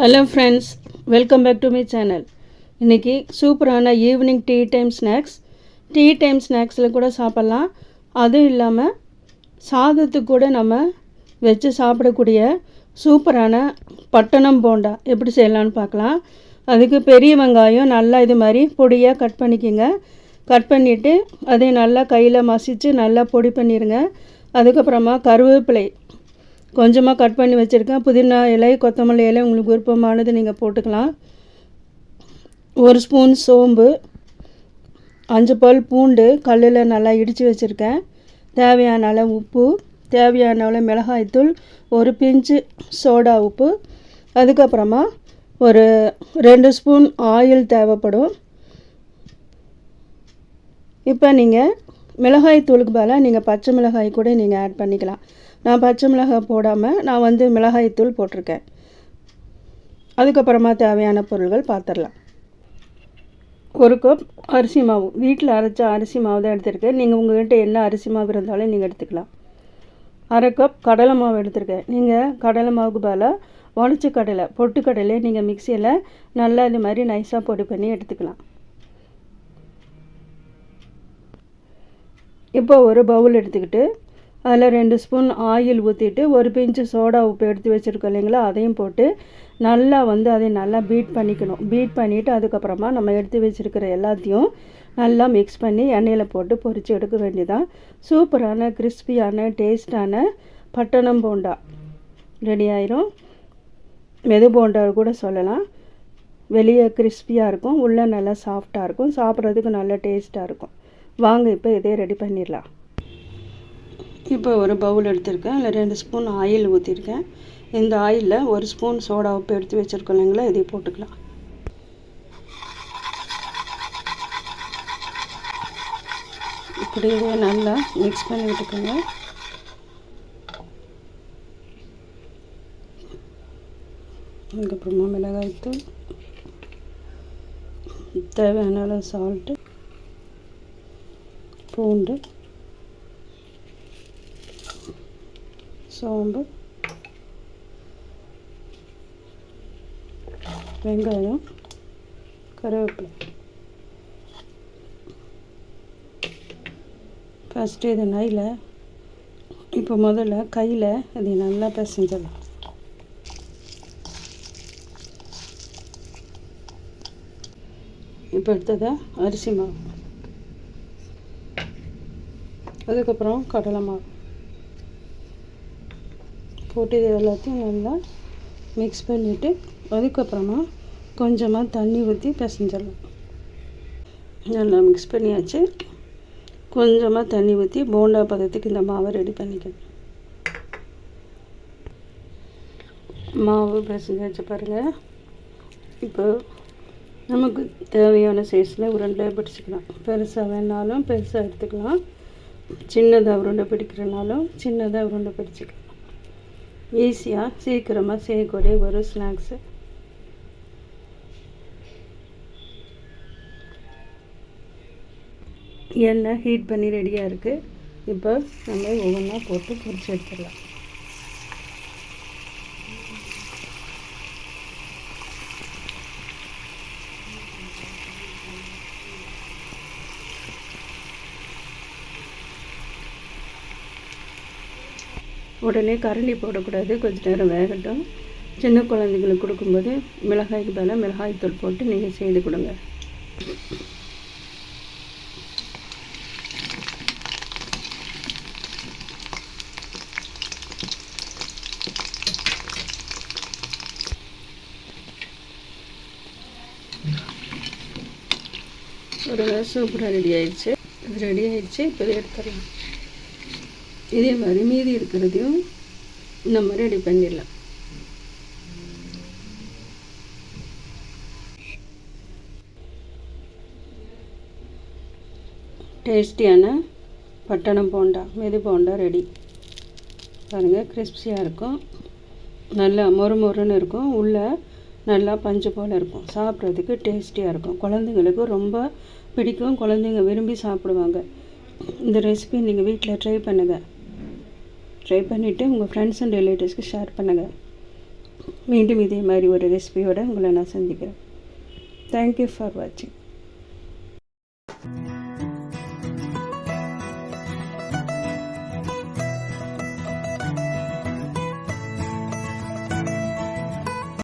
Hello friends welcome back to my channel இன்றைக்கி சூப்பரான evening tea time snacks tea time ஸ்நாக்ஸில் கூட சாப்பிட்லாம். அதுவும் இல்லாமல் சாதத்துக்கு கூட நம்ம வச்சு சாப்பிடக்கூடிய சூப்பரான பட்டணம் போண்டா எப்படி செய்யலாம்னு பார்க்கலாம். அதுக்கு பெரிய வெங்காயம் நல்லா இது மாதிரி பொடியாக கட் பண்ணிக்கோங்க. கட் பண்ணிவிட்டு அதை நல்லா கையில் மசித்து நல்லா பொடி பண்ணிடுங்க அதுக்கப்புறமா கருவேப்பிலை. கொஞ்சமாக கட் பண்ணி வச்சுருக்கேன். புதினா இலை கொத்தமல்லி இலை உங்களுக்கு விருப்பமானது நீங்கள் போட்டுக்கலாம். ஒரு ஸ்பூன் சோம்பு அஞ்சு பல் பூண்டு கல்லில் நல்லா இடித்து வச்சுருக்கேன். தேவையான அளவு உப்பு தேவையான அளவு மிளகாய்த்தூள் ஒரு பிஞ்சு சோடா உப்பு அதுக்கப்புறமா ஒரு ரெண்டு ஸ்பூன் ஆயில் தேவைப்படும். இப்போ நீங்கள் மிளகாய் தூளுக்கு பதிலாக நீங்கள் பச்சை மிளகாய் கூட நீங்கள் ஆட் பண்ணிக்கலாம். நான் பச்சை மிளகாய் போடாமல் நான் வந்து மிளகாய் தூள் போட்டிருக்கேன். அதுக்கப்புறமா தேவையான பொருள்கள் பார்த்துடலாம் ஒரு கப் அரிசி மாவு. வீட்டில் அரைச்ச அரிசி மாவு தான் எடுத்திருக்கேன். நீங்கள் உங்கள்கிட்ட என்ன அரிசி மாவு இருந்தாலும் நீங்கள் எடுத்துக்கலாம். அரை கப் கடலை மாவு எடுத்திருக்கேன். நீங்கள் கடலை மாவுக்கு பதிலாக உடச்ச கடலை பொட்டு கடலை நீங்கள் மிக்சியில் நல்லா இது மாதிரி நைஸாக பொடி பண்ணி எடுத்துக்கலாம். இப்போ ஒரு பவுல் எடுத்துக்கிட்டு அதில் ரெண்டு ஸ்பூன் ஆயில் ஊற்றிட்டு ஒரு பிஞ்சு சோடா உப்பு எடுத்து வச்சுருக்கோம் இல்லைங்களா அதையும் போட்டு நல்லா வந்து அதை நல்லா பீட் பண்ணிக்கணும். பீட் பண்ணிவிட்டு அதுக்கப்புறமா நம்ம எடுத்து வச்சுருக்கிற எல்லாத்தையும் நல்லா மிக்ஸ் பண்ணி எண்ணெயில் போட்டு பொரித்து எடுக்க வேண்டியதான் சூப்பரான கிறிஸ்பியான டேஸ்டான பட்டணம் போண்டா ரெடி ஆயிரும். மெது போண்டா கூட சொல்லலாம். வெளியே கிறிஸ்பியாக இருக்கும் உள்ளே நல்லா சாஃப்டாக இருக்கும் சாப்பிட்றதுக்கு நல்லா டேஸ்ட்டாக இருக்கும். வாங்க இப்போ இதே ரெடி பண்ணிடலாம். இப்போ ஒரு பவுல் எடுத்திருக்கேன். இல்லை ரெண்டு ஸ்பூன் ஆயில் ஊற்றிருக்கேன் இந்த ஆயிலில் ஒரு ஸ்பூன் சோடா உப்பு எடுத்து வச்சுருக்கோம் இல்லைங்களா? இதை போட்டுக்கலாம். இப்படியே நல்லா மிக்ஸ் பண்ணி விட்டுக்கோங்க. அதுக்கப்புறமா மிளகாய்த்தூள். தேவையான அளவு சால்ட்டு பூண்டு சோம்பு வெங்காயம் கருவேப்பிலை. ஃபஸ்ட்டு இது நையில் இப்போ முதல்ல கையில் இதை நல்லா பிசைஞ்சிடலாம். இப்போ அடுத்ததாக அரிசி மாவு. அதுக்கப்புறம் கடலை மாவு. போட்டு இது எல்லாத்தையும் நல்லா மிக்ஸ் பண்ணிவிட்டு அதுக்கப்புறமா கொஞ்சமாக தண்ணி ஊற்றி பிசைஞ்சிடலாம். நல்லா மிக்ஸ் பண்ணியாச்சு. கொஞ்சமாக தண்ணி ஊற்றி போண்டா பதத்துக்கு இந்த மாவை ரெடி பண்ணிக்கணும். மாவு பிசைஞ்சு வச்சு பாருங்கள் இப்போ நமக்கு தேவையான சைஸில் உருண்டை பிடிச்சிக்கலாம். பெருசாக வேணாலும் பெருசாக எடுத்துக்கலாம். சின்னதாக உருண்டை பிடிக்கிறனாலும் சின்னதாக உருண்டை பிடிச்சிக்கலாம் ஈஸியாக சீக்கிரமாக செய்யக்கூடிய ஒரு ஸ்நாக்ஸு எண்ணெய் ஹீட் பண்ணி ரெடியாக இருக்குது இப்போ நம்ம ஒவ்வொன்றா போட்டு பொரிச்சு எடுத்துடலாம். உடனே கரண்டி போடக்கூடாது. கொஞ்ச நேரம் வேகட்டும். சின்ன குழந்தைங்களுக்கு கொடுக்கும்போது மிளகாய்க்கு பதிலாக மிளகாய் தூள் போட்டு நீங்கள் செய்து கொடுங்க. ஒரு சூப்பராக ரெடி ஆயிடுச்சு. ரெடி ஆயிடுச்சு. இப்போ இதை எடுத்துடலாம் இதே மாதிரி மீதி இருக்கிறதையும் நம்ம ரெடி பண்ணிடலாம். டேஸ்டியான பட்டணம் போண்டா மெது போண்டா ரெடி பாருங்கள் கிறிஸ்பியாக இருக்கும். நல்லா மொறு மொறுன்னு இருக்கும். உள்ளே நல்லா பஞ்சு போல் இருக்கும். சாப்பிட்றதுக்கு டேஸ்டியாக இருக்கும். குழந்தைங்களுக்கு ரொம்ப பிடிக்கும். குழந்தைங்க விரும்பி சாப்பிடுவாங்க. இந்த ரெசிபி நீங்கள் வீட்டில் ட்ரை பண்ணுங்கள் ட்ரை பண்ணிவிட்டு உங்கள் ஃப்ரெண்ட்ஸ் அண்ட் ரிலேட்டிவ்ஸ்க்கு ஷேர் பண்ணுங்கள் மீண்டும் இதே மாதிரி ஒரு ரெசிபியோடு உங்களை நான் சந்திக்கிறேன். தேங்க்யூ ஃபார் வாட்சிங்